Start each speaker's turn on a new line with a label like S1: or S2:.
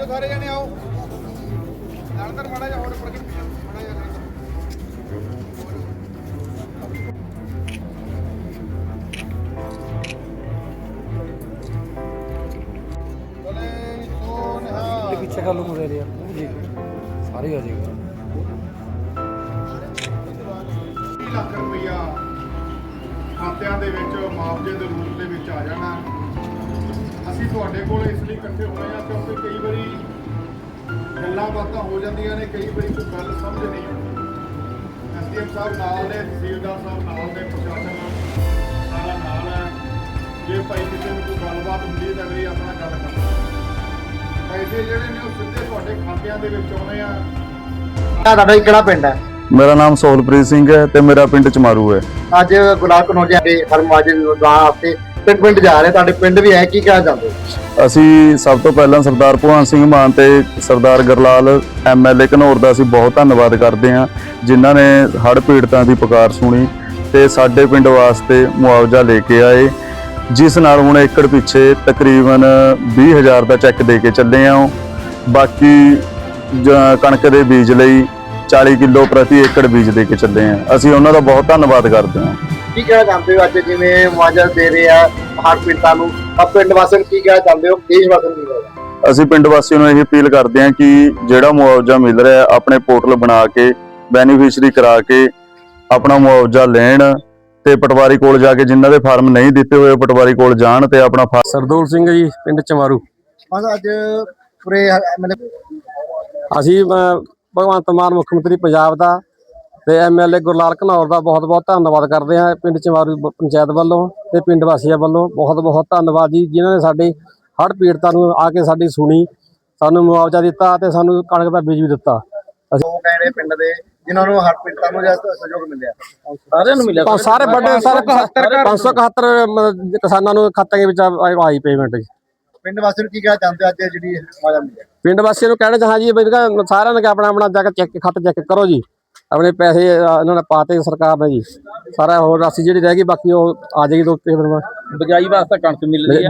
S1: ਜਾਓ ਸਾਰੇ ਜਣੇ ਆਓ। ਲੜਦਰ ਮਾੜਾ ਜਿਹਾ ਹੋਰ ਪ੍ਰਗਟ ਮਾੜਾ ਜਿਹਾ
S2: ਮੁਰੇ ਦੇ ਜੀ ਸਾਰੇ ਹੋ ਜਾਏਗਾ
S1: 30 ਲੱਖ ਰੁਪਈਆ ਖਾਤਿਆਂ ਦੇ ਵਿੱਚ ਮੁਆਵਜ਼ੇ ਦੇ ਰੂਪ ਦੇ ਵਿੱਚ ਆ ਜਾਣਾ। ਅਸੀਂ ਤੁਹਾਡੇ ਕੋਲ ਇਸ ਲਈ ਇਕੱਠੇ ਹੋਏ ਆ ਕਿਉਂਕਿ ਕਈ ਵਾਰੀ ਗੱਲਾਂ ਬਾਤਾਂ ਹੋ ਜਾਂਦੀਆਂ ਨੇ ਕਈ ਵਾਰੀ ਕੋਈ ਗੱਲ ਸਮਝ ਨਹੀਂ ਆਉਂਦੀ। ਐਸਡੀਐਮ ਸਾਹਿਬ ਨਾਲ ਨੇ ਤਹਿਸੀਲਦਾਰ ਸਾਹਿਬ ਨਾਲ ਨੇ ਪ੍ਰਸ਼ਾਸਨ ਸਾਰਾ ਨਾਲ ਹੈ। ਜੇ ਭਾਈ ਕਿਸੇ ਨੂੰ ਕੋਈ ਗੱਲਬਾਤ ਹੁੰਦੀ ਹੈ ਤਾਂ ਅਗਲੀ ਆਪਣਾ ਗੱਲ ਕਰਦਾ। ਪੈਸੇ ਜਿਹੜੇ ਨੇ ਉਹ ਸਿੱਧੇ ਤੁਹਾਡੇ ਖਾਤਿਆਂ ਦੇ ਵਿੱਚ ਆਉਣੇ ਆ।
S3: ਤੁਹਾਡਾ ਕਿਹੜਾ ਪਿੰਡ ਹੈ?
S4: ਮੇਰਾ ਨਾਮ ਸੋਲਪ੍ਰੀਤ ਸਿੰਘ ਹੈ ਤੇ ਮੇਰਾ ਪਿੰਡ ਚਮਾਰੂ ਹੈ।
S3: ਅੱਜ ਗੁਲਾਬ ਕਨੌਜਿਆ ਦੇ ਹਰਮਾਜੇ ਨੂੰ ਦੁਆ ਆਪਤੇ ਪਿੰਡ ਪਿੰਡ ਜਾ ਰਹੇ? ਤੁਹਾਡੇ ਪਿੰਡ ਵੀ ਹੈ ਕੀ ਕਹਿਣਾ ਚਾਹੁੰਦੇ
S4: ਅਸੀਂ ਸਭ ਤੋਂ ਪਹਿਲਾਂ ਸਰਦਾਰ ਭਗਵੰਤ ਸਿੰਘ ਮਾਨ ਤੇ ਸਰਦਾਰ ਗਰਲਾਲ ਐਮਐਲਏ ਘਨੌਰ ਦਾ ਅਸੀਂ ਬਹੁਤ ਧੰਨਵਾਦ ਕਰਦੇ ਹਾਂ, ਜਿਨ੍ਹਾਂ ਨੇ ਹੜ੍ਹ ਪੀੜਤਾਂ ਦੀ ਪੁਕਾਰ ਸੁਣੀ ਤੇ ਸਾਡੇ ਪਿੰਡ ਵਾਸਤੇ ਮੁਆਵਜ਼ਾ ਲੈ ਕੇ ਆਏ, ਜਿਸ ਨਾਲ ਹੁਣ ਏਕੜ ਪਿੱਛੇ ਤਕਰੀਬਨ 20000 ਦਾ ਚੈੱਕ ਦੇ ਕੇ ਚੱਲੇ ਆ ਬਾਕੀ ਕਣਕ ਦੇ ਬੀਜ ਲਈ 40 ਕਿਲੋ ਪ੍ਰਤੀ ਏਕੜ ਬੀਜ ਦੇ ਕੇ ਚੱਲੇ ਆ ਅਸੀਂ ਉਹਨਾਂ ਦਾ ਬਹੁਤ ਧੰਨਵਾਦ ਕਰਦੇ ਹਾਂ।
S3: ਕੀ ਕਹਿਣਾ ਚਾਹੁੰਦੇ ਹੋ ਅੱਜ ਜਿਵੇਂ ਮੁਆਵਜ਼ਾ ਦੇ ਰਹੇ ਆ ਹਰ ਪਿੰਡਾਂ ਨੂੰ? ਆ ਪਿੰਡ ਵਾਸੀਆਂ ਨੂੰ ਕੀ ਕਹਿਣਾ ਚਾਹੁੰਦੇ ਹੋ? ਦੇਸ਼ ਵਾਸੀਆਂ ਨੂੰ ਕੀ ਕਹਿਣਾ
S4: ਅਸੀਂ ਪਿੰਡ ਵਾਸੀਆਂ ਨੂੰ ਇਹ ਅਪੀਲ ਕਰਦੇ ਹਾਂ ਕਿ ਜਿਹੜਾ ਮੁਆਵਜ਼ਾ ਮਿਲ ਰਿਹਾ ਹੈ, ਆਪਣੇ ਪੋਰਟਲ ਬਣਾ ਕੇ ਬੈਨੀਫੀਸ਼ਰੀ ਕਰਾ ਕੇ ਆਪਣਾ ਮੁਆਵਜ਼ਾ ਲੈਣ ਤੇ ਪਟਵਾਰੀ ਕੋਲ ਜਾ ਕੇ ਜਿਨ੍ਹਾਂ ਦੇ ਫਾਰਮ ਨਹੀਂ ਦਿੱਤੇ ਹੋਏ ਉਹ ਪਟਵਾਰੀ ਕੋਲ ਜਾਣ ਤੇ ਆਪਣਾ ਫਾ-
S2: ਸਰਦੂਲ ਸਿੰਘ ਜੀ ਪਿੰਡ ਚਮਾਰੂ
S3: ਬਸ ਅੱਜ ਪੂਰੇ
S2: ਅਸੀਂ ਅਹ, ਭਗਵੰਤ ਮਾਨ ਮੁੱਖ ਮੰਤਰੀ ਪੰਜਾਬ ਦਾ ਤੇ ਐਮਐਲਏ ਗੁਰਲਾਲ ਘਨੌਰ ਦਾ ਬਹੁਤ ਬਹੁਤ ਧੰਨਵਾਦ ਕਰਦੇ ਹਾਂ ਪਿੰਡ ਚਮਾਰੂ ਪੰਚਾਇਤ ਵੱਲੋਂ ਤੇ ਪਿੰਡ ਵਾਸੀਆਂ ਵੱਲੋਂ ਬਹੁਤ ਬਹੁਤ ਧੰਨਵਾਦ ਜੀ ਜਿਨ੍ਹਾਂ ਨੇ ਸਾਡੇ ਹੜ੍ਹ ਪੀੜਤਾਂ ਨੂੰ ਆ ਕੇ ਸਾਡੀ ਸੁਣੀ ਸਾਨੂੰ ਮੁਆਵਜ਼ਾ ਦਿੱਤਾ ਤੇ ਸਾਨੂੰ ਕਣਕ ਦਾ ਬੀਜ ਵੀ ਦਿੱਤਾ।
S3: ਹੈ ਨੇ ਪਿੰਡ ਦੇ ਜਿਨ੍ਹਾਂ ਨੂੰ ਹਰ ਪਿੰਡਾਂ ਨੂੰ ਜ਼ਿਆਦਾ ਸਹਿਯੋਗ ਮਿਲਿਆ।
S2: ਸਾਰਿਆਂ ਨੂੰ ਮਿਲਿਆ। ਸਾਰੇ ਵੱਡੇ ਸਾਰੇ 571 ਮ- ਕਿਸਾਨਾਂ ਨੂੰ ਖਾਤੇ ਵਿੱਚ ਆਈ ਪੇਮੈਂਟ ਜੀ।
S3: ਪਿੰਡ ਵਾਸੀਆਂ ਨੂੰ ਕੀ ਕਹਿਣਾ ਚਾਹੁੰਦੇ ਅੱਜ ਜਿਹੜੀ ਮੁਆਵਜ਼ਾ ਮਿਲਿਆ?
S2: ਪਿੰਡ ਵਾਸੀਆਂ ਨੂੰ ਕਹਿਣਾ ਚਾਹਾਂ ਜੀ ਸਾਰਿਆਂ ਨੇ ਕਿ ਆਪਣਾ ਆਪਣਾ ਜਾ ਕੇ ਚੈੱਕ ਖੱਤ ਚੈੱਕ ਕਰੋ ਜੀ। ਆਪਣੇ ਪੈਸੇ ਅ, ਇਹਨਾਂ ਨੇ ਪਾਤੇ ਸਰਕਾਰ ਨੇ ਜੀ। ਸਾਰਾ ਹੋਰ ਰਾਸ਼ੀ ਜਿਹੜੀ ਰਹਿ ਗਈ ਬਾਕੀ ਉਹ ਆ ਜਾਏਗੀ ਦੋ ਤਿੰਨ ਦਿਨ ਬਾਅਦ।
S5: ਬਜਾਈ ਵਾਸਤੇ ਕਣਕ ਮਿਲ ਰਹੀ ਹੈ